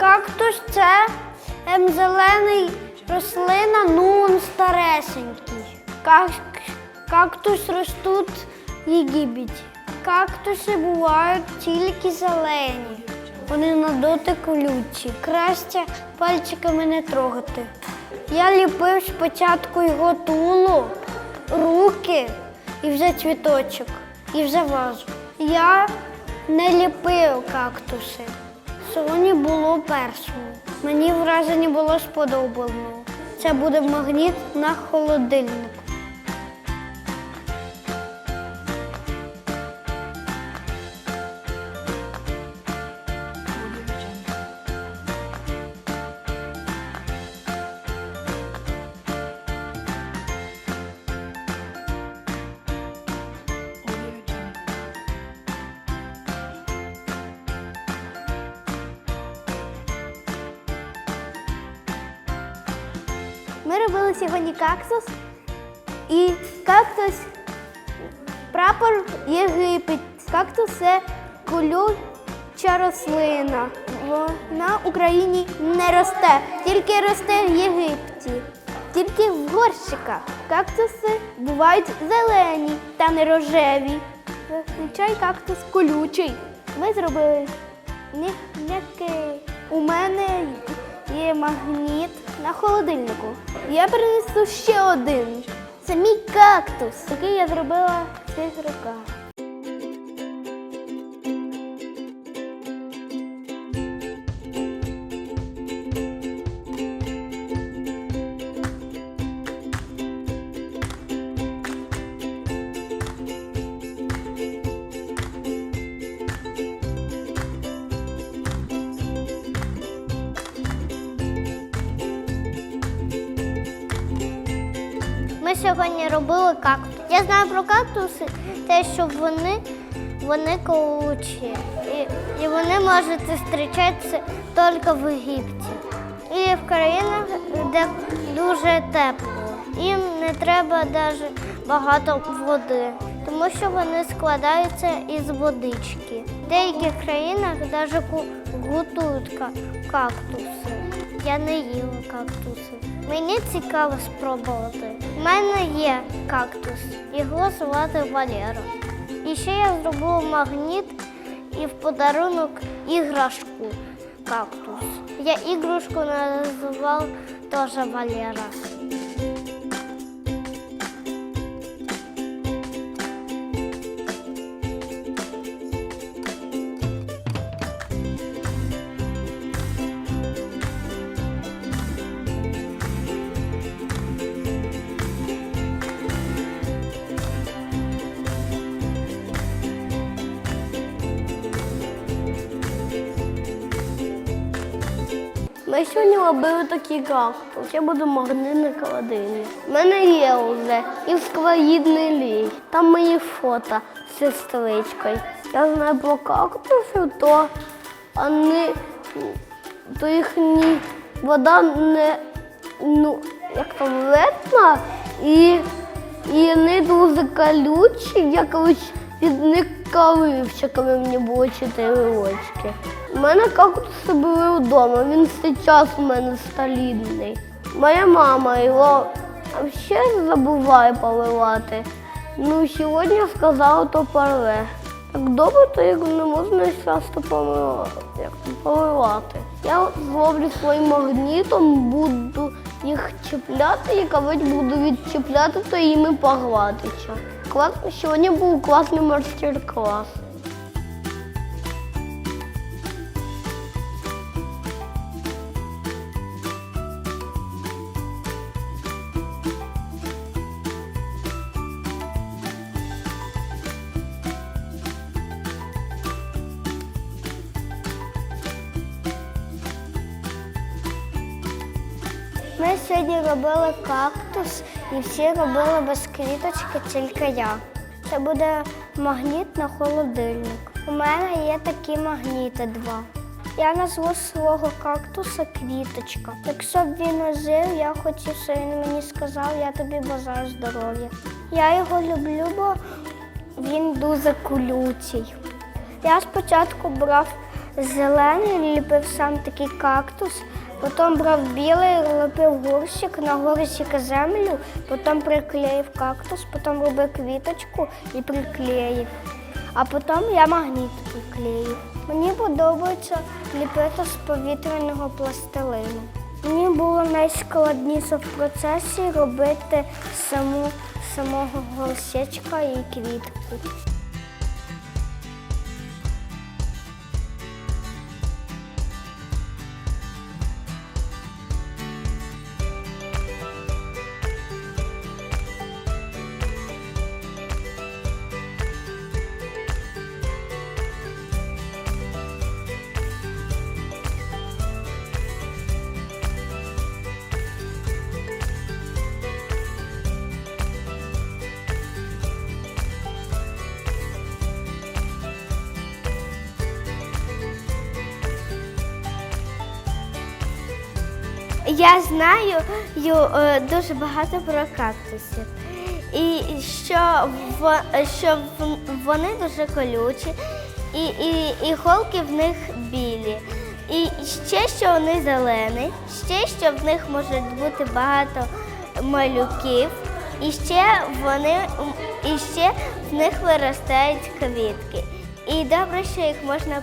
Кактус це ем, зелений рослина, ну він старесенький. Как, кактус ростуть в Єгипті. Кактуси бувають тільки зелені. Вони на дотик колючі. Краще пальчиками не трогати. Я ліпив спочатку його тулу, руки і вже цвіточок, і вже вазу. Я не ліпив кактуси. Сьогодні було першому. Мені враження було сподобано. Це буде магніт на холодильник. Ми робили сьогодні кактус і кактус прапор Єгипет. Кактус це колюча рослина. Вона в Україні не росте, тільки росте в Єгипті. Тільки в горщиках. Кактуси бувають зелені та не рожеві. Зазвичай кактус колючий. Ми зробили м'який. У мене є магніт на холодильнику. Я принесу ще один. Це мій кактус, який я зробила цих руках. Сьогодні робили кактус. Я знаю про кактуси, те, що вони, вони колючі. І, і вони можуть зустрічатися тільки в Єгипті. І в країнах, де дуже тепло. Їм не треба навіть багато води, тому що вони складаються із водички. В деяких країнах навіть готують кактуси. Я не їла кактуси. Мені цікаво спробувати. У мене є кактус. Його звати Валера. І ще я зробила магніт і в подарунок іграшку кактус. Я іграшку називав теж Валера. Ми сьогодні робили такі кактус. Я буду магнитний холодильник. У мене є вже і сквоїдний лій. Там мої фото з сестричкою. Я знаю про кактуси, то вони, то їхні вода не ну, як там летна і, і вони дуже колючі. Я колись від них калився, коли мені було 4 рочки. У мене кактуси були вдома, він зараз у мене столідний. Моя мама його ще забуває поливати. Ну, сьогодні сказала, то порве. Так добре, то його не можна часто поливати. Я зроблю своїм магнітом, буду їх чіпляти, і коли буду відчіпляти, то їми погладитися. Клас, сьогодні був класний майстер-клас. Ми сьогодні робили кактус і всі робили без квіточки, тільки я. Це буде магніт на холодильник. У мене є такі магніти два. Я назву свого кактуса квіточка. Якщо б він ожив, я хотів, що він мені сказав, я тобі бажаю здоров'я. Я його люблю, бо він дуже колючий. Я спочатку брав зелений, ліпив сам такий кактус. Потім брав білий, лепив горщик, на горщик землю, потім приклеїв кактус, потім робив квіточку і приклеїв. А потім я магніт приклеїв. Мені подобається ліпити з повітряного пластилину. Мені було найскладніше в процесі робити саму, самого горщичка і квітку. Я знаю е, дуже багато про кактусів. І що, що вони дуже колючі, і, і, і голки в них білі. І ще що вони зелені, ще що в них може бути багато малюків, і ще вони і ще в них виростають квітки. І добре, що їх можна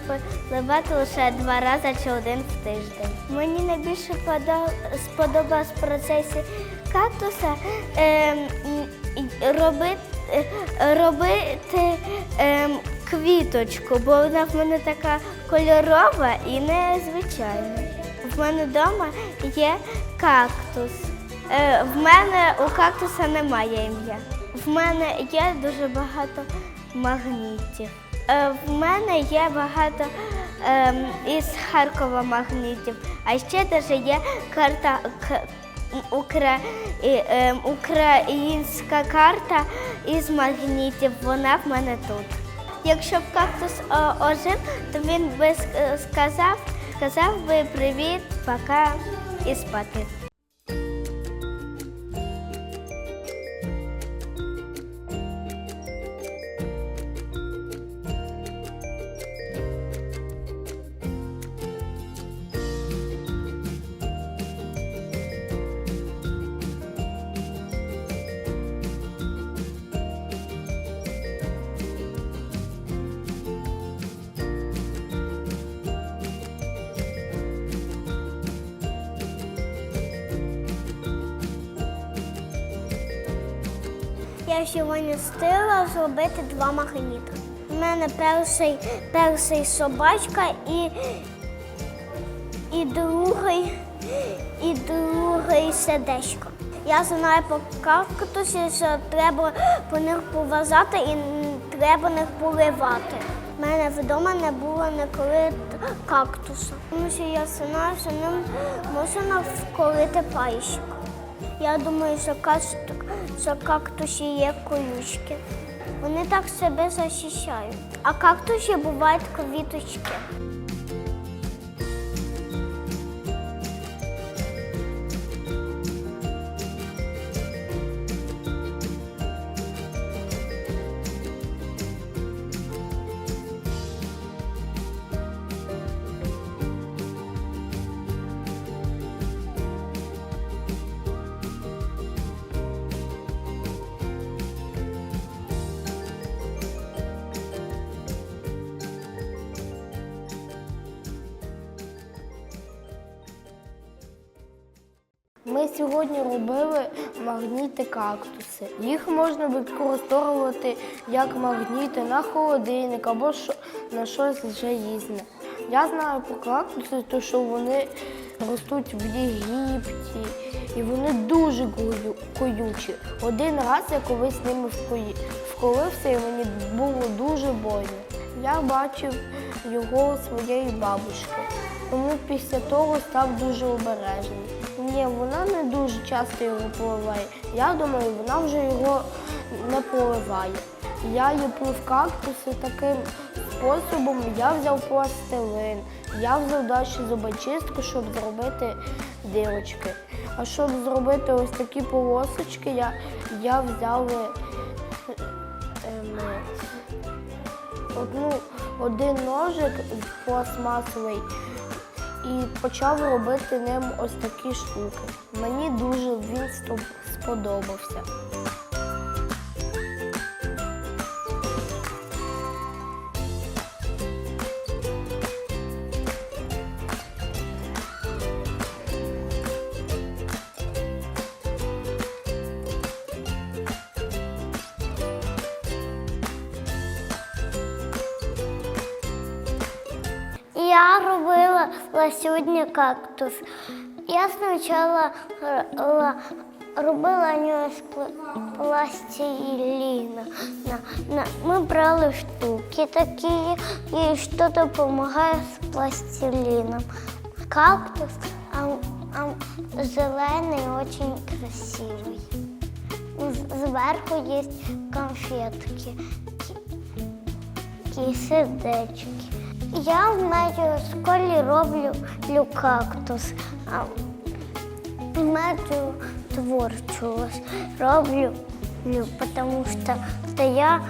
поливати лише два рази чи один в тиждень. Мені найбільше подо- сподобалось в процесі кактуса ем, робити, робити ем, квіточку, бо вона в мене така кольорова і незвичайна. В мене вдома є кактус. Е, в мене у кактуса немає ім'я. В мене є дуже багато магнітів. Е, в мене є багато ем, із Харкова магнітів, а ще даже є карта Укра... ем, українська карта із магнітів. Вона в мене тут. Якщо б кактус ожив, то він би е, сказав, сказав би привіт, пока і спати. Я сьогодні встигла зробити два магніти. У мене перший, перший собачка і, і другий, і другий сердечко. Я знаю по кактусі, що треба по них поважати і треба них поливати. У мене вдома не було ніколи кактуса, тому що я знаю, що ним можна вкорити паїщик. Я думаю, що, за кактусі є колючки. Вони так себе захищають. А кактусі бувають квіточки. Ми сьогодні робили магніти кактуси. Їх можна використовувати як магніти на холодильник або на щось вже різне. Я знаю про кактуси, то що вони ростуть в Єгипті і вони дуже кою- колючі. Один раз я колись ними вкої- вколився і мені було дуже больно. Я бачив його своєї бабушки, тому після того став дуже обережний. Ні, вона не дуже часто його поливає. Я думаю, вона вже його не поливає. Я ліплив кактуси таким способом. Я взяв пластилин, я взяв далі зубочистку, щоб зробити дирочки. А щоб зробити ось такі полосочки, я, я взяв е, ем, одну один ножик пластмасовий і почав робити ним ось такі штуки. Мені дуже він сподобався. Я робила сьогодні кактус. Я спочатку робила нього з пла- пластиліна. На- на- Ми брали штуки такі і що допомагає з пластиліном. Кактус а, а, зелений, дуже красивий. Зверху є конфетки, такі. Я в моїй школі роблю лю кактус. А в мене творчу роблю, лю, тому що це я,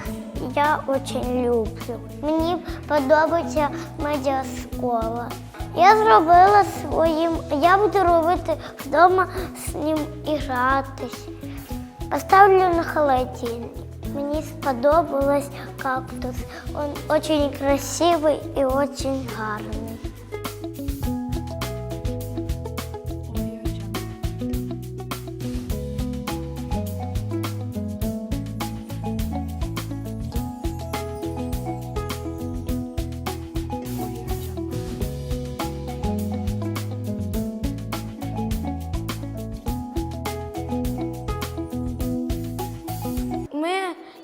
я дуже люблю. Мені подобається моя школа. Я зробила своїм, я буду робити вдома з ним і гратись. Поставлю на холодильник. Мені сподобалось кактус. Он очень красивий і очень гарний.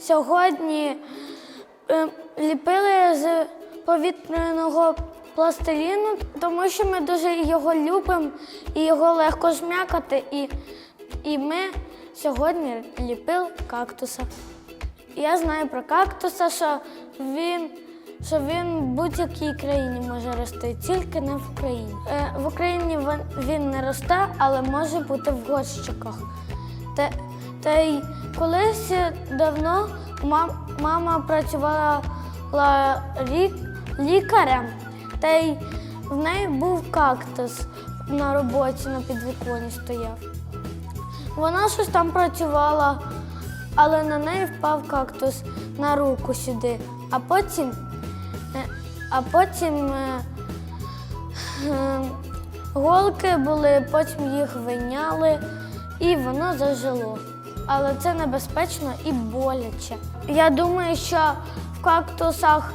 Сьогодні е, ліпили з повітряного пластиліну, тому що ми дуже його любимо і його легко жмякати. І, і ми сьогодні ліпили кактуса. Я знаю про кактуса, що він, що він в будь-якій країні може рости, тільки не в Україні. Е, в Україні він, не росте, але може бути в горщиках. Та, та й колись давно мам, мама працювала ла- лікарем, та й в неї був кактус на роботі на підвіконі стояв. Вона щось там працювала, але на неї впав кактус на руку сюди. А потім, е, а потім е, голки були, потім їх виняли і воно зажило. Але це небезпечно і боляче. Я думаю, що в кактусах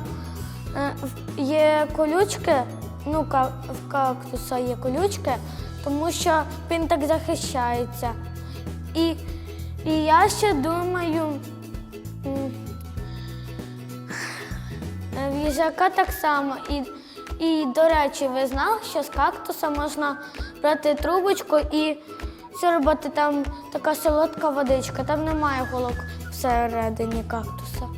е, є колючки, ну, в кактуса є колючки, тому що він так захищається. І, і я ще думаю, е, в їжака так само. І, і, до речі, ви знали, що з кактуса можна брати трубочку і сьорбати там така солодка водичка, там немає голок всередині кактуса.